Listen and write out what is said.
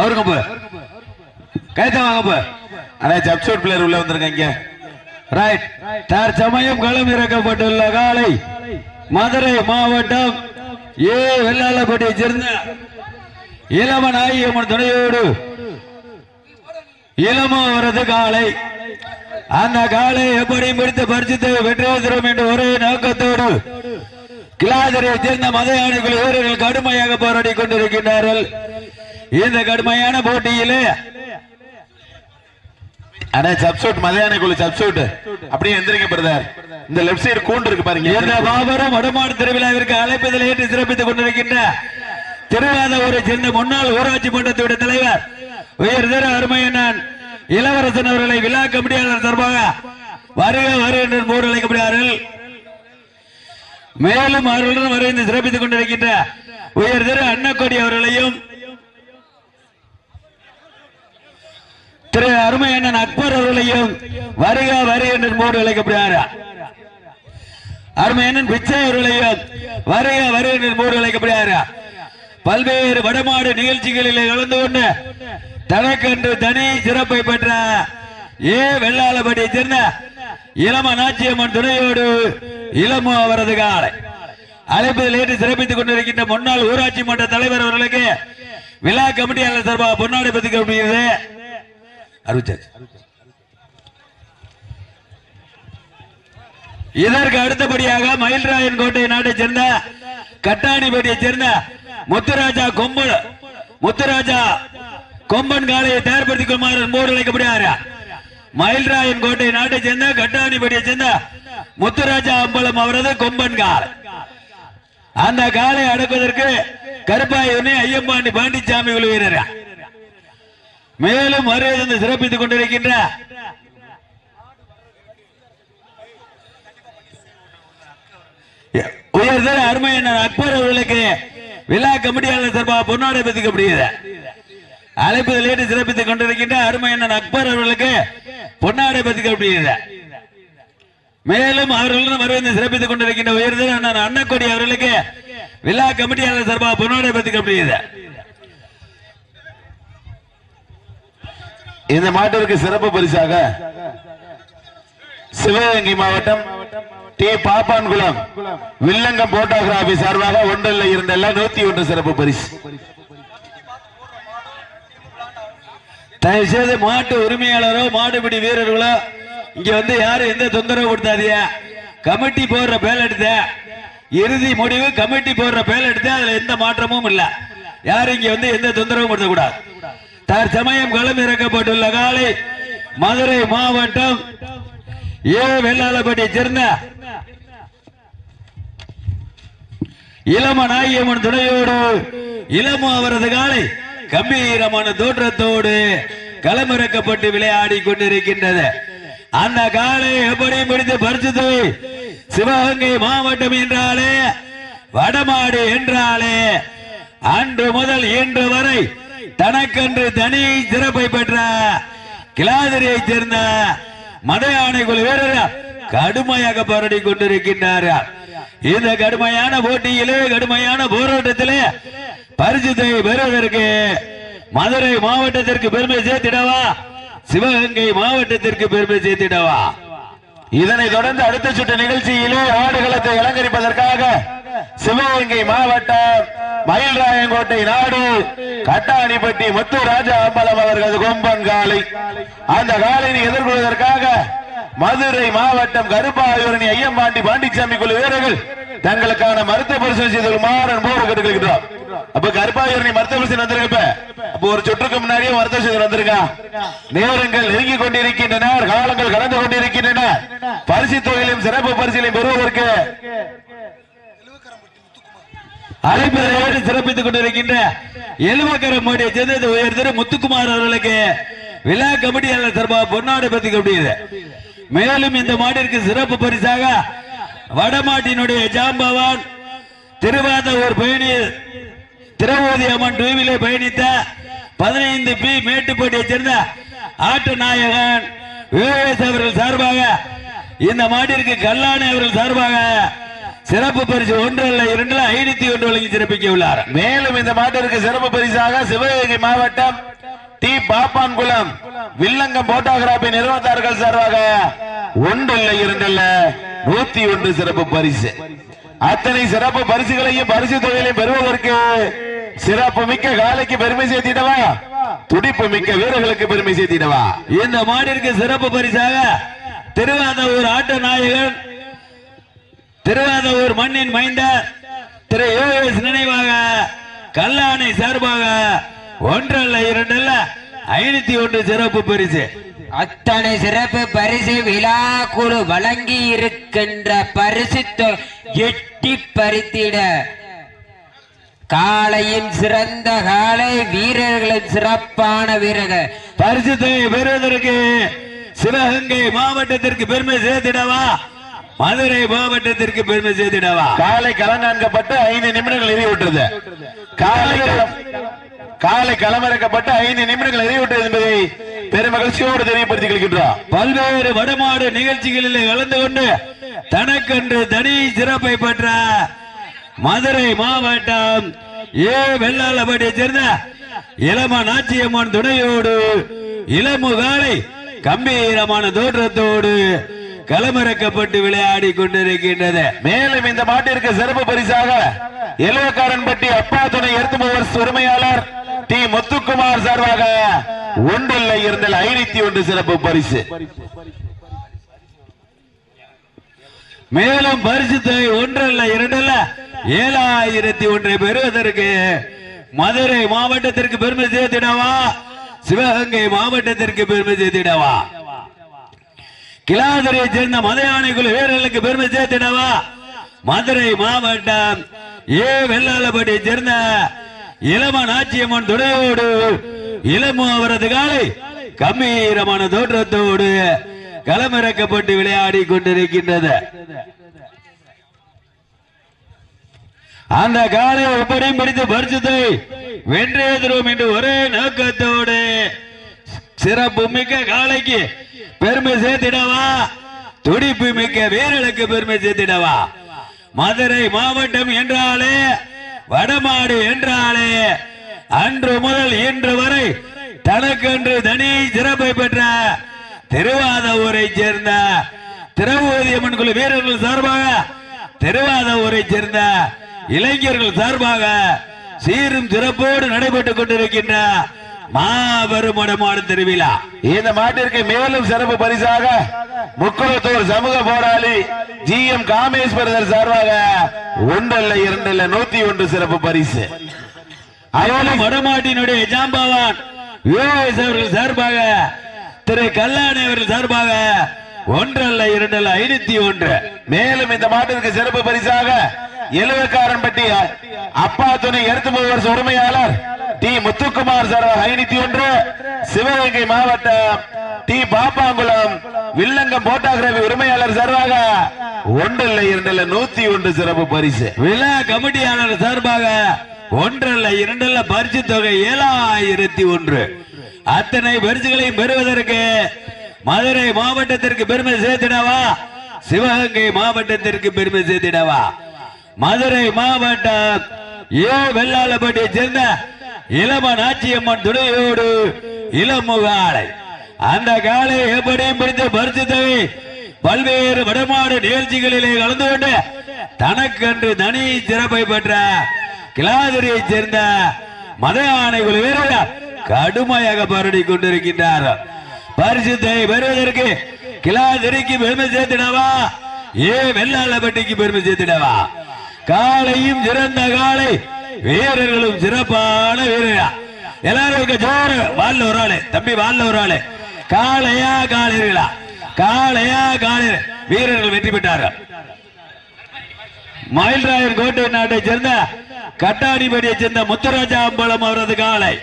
அவருங்க போ கைத்த வாங்க போ. அண்ணா ஜப்சோட் பிளேயர் உள்ள வந்திருக்கீங்க ரைட் தற்சமயம் களம் இறக்கப்பட்டுள்ள காலை மதுரை மாவட்டம் ஏ. வெள்ளாளப்பட்டியை சேர்ந்த இளம நாயகம்மன் துணையோடு இளம அவரது காலை. அந்த காலை எப்படி முடித்து பரிசுத்து வெற்றி தரும் என்ற ஒரே நோக்கத்தோடு கிளாதரை சேர்ந்த மத யானைகள் வீரர்கள் கடுமையாக போராடி கொண்டிருக்கின்றார்கள். இந்த கடுமையான போட்டியிலே. அண்ணா அப்படியே எந்திரிங்க பிரதர் இந்த லெஃப்ட் சைடு கூண்டு இருக்கு பாருங்க. இந்த மாபெரும் வடமாடு திருவிழாவிற்கு அழைப்பதில் ஏற்று சிறப்பித்துக் கொண்டிருக்கின்ற திருவாதூரை சேர்ந்த முன்னாள் ஊராட்சி மன்றத்துடைய தலைவர் உயர் திரு அருமையண்ணன் இளவரசன் அவர்களை விழா கமிட்டியாளர் சார்பாக வருக வருக என்று அழைக்கப்படுகிறார்கள். மேலும் அவர்களுடன் வரைந்து சிறப்பித்துக் கொண்டிருக்கின்ற உயர் திரு அன்னக்கொடி அவர்களையும் திரு அருமையண்ணன் அக்பர் அவர்களையும் வருக வரு என்று மூன்று அழைக்கப்படுகிறார். அருமையண்ணன் பிச்சை அவர்களையும் வருக வரு என்று மூன்று அழைக்கப்படுகிறார். பல்வேறு வடமாடு நிகழ்ச்சிகளில் கலந்து கொண்டு தனக்கென்று தனி சிறப்பை பெற்ற ஏ. வெள்ளாளபடியை சேர்ந்த இளம நாச்சியம்மன் துணையோடு இளமோ அவரது காலை. அழைப்பதில் ஏற்று சிறப்பித்துக் கொண்டிருக்கின்ற முன்னாள் ஊராட்சி மன்ற தலைவர் அவர்களுக்கு விழா கமிட்டியாளர் சார்பாக பதிக்க முடியுது அறிவிச்சாச்சு இதற்கு அடுத்தபடியாக மயில்ராயன் கோட்டை நாட்டை சேர்ந்த கட்டாணிப்பட்டியை சேர்ந்த முத்துராஜா கொம்பன் முத்துராஜா கொம்பன் காலையை தயார்படுத்திக் கொள்மாறு அன்போடு அழைக்கப்படுகிறார். மயில்ராயன் கோட்டை நாட்டை சேர்ந்த கட்டாணிப்பட்டியை சேர்ந்த முத்துராஜா அம்பலம் அவரது கொம்பன் கால் அந்த காலை அடக்குவதற்கு கருப்பாயூனி ஐயம்பாண்டி பாண்டிச்சாமி விழுகிறார் மேலும் வருகை சிறப்பித்துக் கொண்டிருக்கின்ற உயர்தர அருமையண்ணன் அக்பர் அவர்களுக்கு விழா கமிட்டியாளர் சார்பாக பொன்னாடை பெற்றுக்கப்படுகிறது அழைப்பதில் ஏற்று சிறப்பித்துக் கொண்டிருக்கின்ற அருமையண்ணன் அக்பர் அவர்களுக்கு பொன்னாடை பதிக்கப்படுகிறது மேலும் அவர்களுடன் வருவது சிறப்பித்துக் கொண்டிருக்கின்ற உயர்தர அண்ணன் அண்ணக்கொடி அவர்களுக்கு விழா கமிட்டியாளர் சார்பாக பொன்னாடை பெற்றுக்கப்படுகிறது இந்த மாட்டிற்கு சிறப்பு பரிசாக சிவகங்கை மாவட்டம் டி. பாப்பான்குளம் வில்லங்கம் போட்டோகிராபி சார்பாக ஒன்றில் இரண்டல்ல நூத்தி ஒன்று சிறப்பு பரிசு. தயவு செய்து மாட்டு உரிமையாளரோ மாடுபிடி வீரர்களோ இங்க வந்து யாரும் எந்த தொந்தரவு கொடுத்தாதிய கமிட்டி போடுற பேல் எடுத்த இறுதி முடிவு கமிட்டி போடுற பேல் எடுத்த அதுல எந்த மாற்றமும் இல்ல. யாரும் இங்க வந்து எந்த தொந்தரவும் கொடுத்த கூடாது தற்சமயம் களமிறக்கப்பட்டுள்ள காலை மதுரை மாவட்டம் ஏ. வெள்ளாளப்பட்டி சேர்ந்த இளம நாயம்மன் துணையோடு இளமு அவரது காலை கம்பீரமான தோற்றத்தோடு களமிறக்கப்பட்டு விளையாடி கொண்டிருக்கின்றது. அந்த காலை எப்படி முடித்து பறிச்சது சிவகங்கை மாவட்டம் என்றாலே வடமாடு என்றாலே அன்று முதல் இன்று வரை தனக்கென்று தனி சிறப்பை பெற்ற கிளாதிரியை சேர்ந்த மத யானைக்குழு வீரர் கடுமையாக போராடி கொண்டிருக்கின்றார். இந்த கடுமையான போட்டியிலே கடுமையான போராட்டத்திலே பரிசுத்தை பெறுவதற்கு மதுரை மாவட்டத்திற்கு பெருமை சேர்த்திடவா? சிவகங்கை மாவட்டத்திற்கு பெருமை சேர்த்திடவா? இதனைத் தொடர்ந்து அடுத்த சுற்று நிகழ்ச்சியிலே ஆடுகளத்தை அலங்கரிப்பதற்காக சிவகங்கை மாவட்டம் மயில்ராயங்கோட்டை நாடு கட்டாணிப்பட்டி முத்து ராஜா அம்பலம் அவர்களது கொம்பன் காலை அந்த காலையை எதிர்கொள்வதற்காக மதுரை மாவட்டம் கருப்பாயூரணி ஐயம்பாண்டி பாண்டிச்சாமி குழு வீரர்கள் தங்களுக்கான மருத்துவ பரிசோதனை செய்து மாறன் போர் கேட்டுக்கிறோம் அப்ப கருப்பாயூரணி மருத்துவ பரிசோதனை வந்திருக்க அப்ப ஒரு சுற்றுக்கு முன்னாடியே மருத்துவ செய்து வந்திருக்கா? நேரங்கள் நெருங்கி கொண்டிருக்கின்றன காலங்கள் கடந்து கொண்டிருக்கின்றன. பரிசு தொகையிலும் சிறப்பு பரிசிலையும் பெறுவதற்கு அழைப்பதை சிறப்பித்துக் கொண்டிருக்கின்ற எலுமக்கர மோடியை சேர்ந்தது உயர் முத்துக்குமார் அவர்களுக்கு விழா கமிட்டியாளர் சார்பாக பொன்னாடு பத்தி முடியுது மேலும் இந்த மாட்டிற்கு சிறப்பு பரிசாக வடமாட்டினுடைய ஜாம்பவான் திருவாதூர் பயணி திரௌபதி அம்மன் டூவிலே பயணித்த பதினைந்து பி மேட்டுப்பட்டியை சேர்ந்த ஆட்டு நாயகன் விவேஸ் அவர்கள் சார்பாக இந்த மாட்டிற்கு கல்லாணி அவர்கள் சார்பாக சிறப்பு பரிசு ஒன்று அல்ல இரண்டு ஐநூத்தி ஒன்று வழங்கி சிறப்பிக்க உள்ளார். மேலும் இந்த மாட்டிற்கு சிறப்பு பரிசாக சிவகங்கை மாவட்டம் டி. பாப்பான்குளம் வில்லங்கம் போட்டோகிராபி நிறுவனத்தார்கள் சார்பாக இரண்டு அல்ல நூத்தி ஒன்று சிறப்பு பரிசு. அத்தனை சிறப்பு பரிசுகளையும் பரிசு தொகையிலையும் பெறுவதற்கு சிறப்பு மிக்க காலைக்கு பெருமை சேர்த்திடவா? துடிப்பு மிக்க வீரர்களுக்கு பெருமை சேர்த்திடவா? இந்த மாடிற்கு சிறப்பு பரிசாக திருவாதூர் ஆட்ட நாயகன் திருவாதூர் மண்ணின் மைந்த திரு யோகேஷ் நினைவாக கல்லானை சார்பாக ஒன்றல்ல இரண்டல்ல ஐநூத்தி ஒன்று சிறப்பு பரிசு. அத்தனை சிறப்பு பரிசு விழா குழு வழங்கி இருக்கின்ற பரிசு எட்டி பறித்திட. காளையின் சிறந்த காலை வீரர்களின் சிறப்பான வீரர்கள். பரிசு பெறுவதற்கு சிவகங்கை மாவட்டத்திற்கு பெருமை சேர்த்திடவா? மதுரை மாவட்டத்திற்கு பெருமை சேர்த்திடவா? காலை களங்காண்கப்பட்டு ஐந்து நிமிடங்கள் எறிவிட்டது காலை காலை களமிறக்கப்பட்டு ஐந்து நிமிடங்கள் எறிவிட்டது என்பதை பெருமகிழ்ச்சியோடு தெரியப்படுத்திக் கொள்கின்றோம். பல்வேறு வடமாடு நிகழ்ச்சிகளில் கலந்து கொண்டு தனக்கென்று தனி சிறப்பை பெற்ற மதுரை மாவட்டம் ஏ. வெள்ளாளப்பட்டியை சேர்ந்த இளம நாச்சியம்மன் துணையோடு இளமுகாலை கம்பீரமான தோற்றத்தோடு களமிறக்கப்பட்டு விளையாடி கொண்டிருக்கின்றது. மேலும் இந்த மாட்டிற்கு சிறப்பு பரிசாக எலுவக்காரன்பட்டி அப்பா துணை எருத்துமவர் உரிமையாளர் டி முத்துக்குமார் சார்பாக ஒன்றில் இருந்த ஐநூத்தி ஒன்று சிறப்பு பரிசு. மேலும் பரிசு தொகை ஒன்றல்ல இரண்டல்ல? ஏழாயிரத்தி ஒன்றை பெறுவதற்கு மதுரை மாவட்டத்திற்கு பெருமை சேர்த்திடவா? சிவகங்கை மாவட்டத்திற்கு பெருமை சேர்த்திடவா? கிளாதுரையை சேர்ந்த மதையானை குழு வீரர்களுக்கு பெருமை சேர்த்திடவா? மதுரை மாவட்டம் ஏ. வெள்ளாளப்பட்டியை சேர்ந்த இளம நாச்சியம்மன் துணையோடு இளமு அவரது காலை கம்பீரமான தோற்றத்தோடு களமிறக்கப்பட்டு விளையாடி கொண்டிருக்கின்றது. அந்த காலை எப்படியும் பிடித்து பரிசுத்தை வென்றே தருவோம் என்று ஒரே நோக்கத்தோடு சிறப்பு மிக்க காலைக்கு பெருமை சேர்த்திடவா? துடிப்பு மிக்க வீரர்களுக்கு பெருமை சேர்த்திடவா? மதுரை மாவட்டம் என்றாலே வடமாடு என்றாலே அன்று முதல் இன்று வரை தனக்கென்று தனி சிறப்பை பெற்ற திருவாதூரை சேர்ந்த திரௌபதியம்மன் குழு வீரர்கள் சார்பாக திருவாதூரை சேர்ந்த இளைஞர்கள் சார்பாக சீரும் சிறப்போடு நடைபெற்றுக் கொண்டிருக்கின்ற மாபெரும் வடமாடு திருவிழா. இந்த மாட்டிற்கு மேலும் சிறப்பு பரிசாக முக்குளத்தூர் சமூக போராளி ஜி எம் காமேஸ்வரர் சார்பாக ஒன்றல்ல இரண்டல்ல நூத்தி ஒன்று சிறப்பு பரிசு. அவளும் வடமாட்டினுடைய ஜாம்பவான் யுஎஸ் அவர்கள் சார்பாக திரு கல்லாணி அவர்கள் சார்பாக ஒன்றல்ல இரண்டல்ல ஐநூத்தி ஒன்று. மேலும் இந்த மாட்டிற்கு சிறப்பு பரிசாக எழுவக்காரன்பட்டி அப்பா துணை எடுத்து போவர் உரிமையாளர் டி முத்துக்குமார் சார் ஐநூத்தி ஒன்று சிவகங்கை மாவட்டம் டி பாப்பாங்குளம் வில்லங்கம் போட்டோகிராபி உரிமையாளர் சார்பாக ஒன்றில் இரண்டில் நூத்தி ஒன்று சிறப்பு பரிசு. விழா கமிட்டியாளர் சார்பாக ஒன்றல்ல இல்லை பரிசு தொகை ஏழாயிரத்தி ஒன்று. அத்தனை பரிசுகளையும் பெறுவதற்கு மதுரை மாவட்டத்திற்கு பெருமை சேர்த்திடவா? சிவகங்கை மாவட்டத்திற்கு பெருமை சேர்த்திடவா? மதுரை மாவட்டம் ஏ வெள்ளாளப்பட்டியை சேர்ந்த இளம நாச்சியம்மன் துணையோடு இளமுகாலை அந்த காலை எப்படியும் பிடித்த பரிசு பல்வேறு வடமாடு நிகழ்ச்சிகளிலே கலந்து கொண்டு தனக்கென்று தனி சிறப்பை பெற்ற கிளாதிரியை சேர்ந்த மத ஆணைகள் வீரர்கள் கடுமையாக பரடி கொண்டிருக்கின்றார். பரிசுத்தை பெறுவதற்கு கிளாதிரிக்கு பெருமை சேர்த்திடவா? ஏ வெள்ளாளப்பட்டிக்கு பெருமை சேர்த்திடவா? காலையும் சிறந்த காலை வீரர்களும் சிறப்பான வீரரா எல்லாரும் இருக்க ஜோறு வாழ்ல ஒரு ஆளு. தம்பி வாழ்ல ஒரு ஆளு. காளையா காளிர்களா காளையா காளிர் வீரர்கள் வெற்றி பெற்றார்கள். மயில்ராயர் கோட்டை நாட்டை சேர்ந்த கட்டாடிபடியை சேர்ந்த முத்துராஜா அம்பலம் அவரது காலை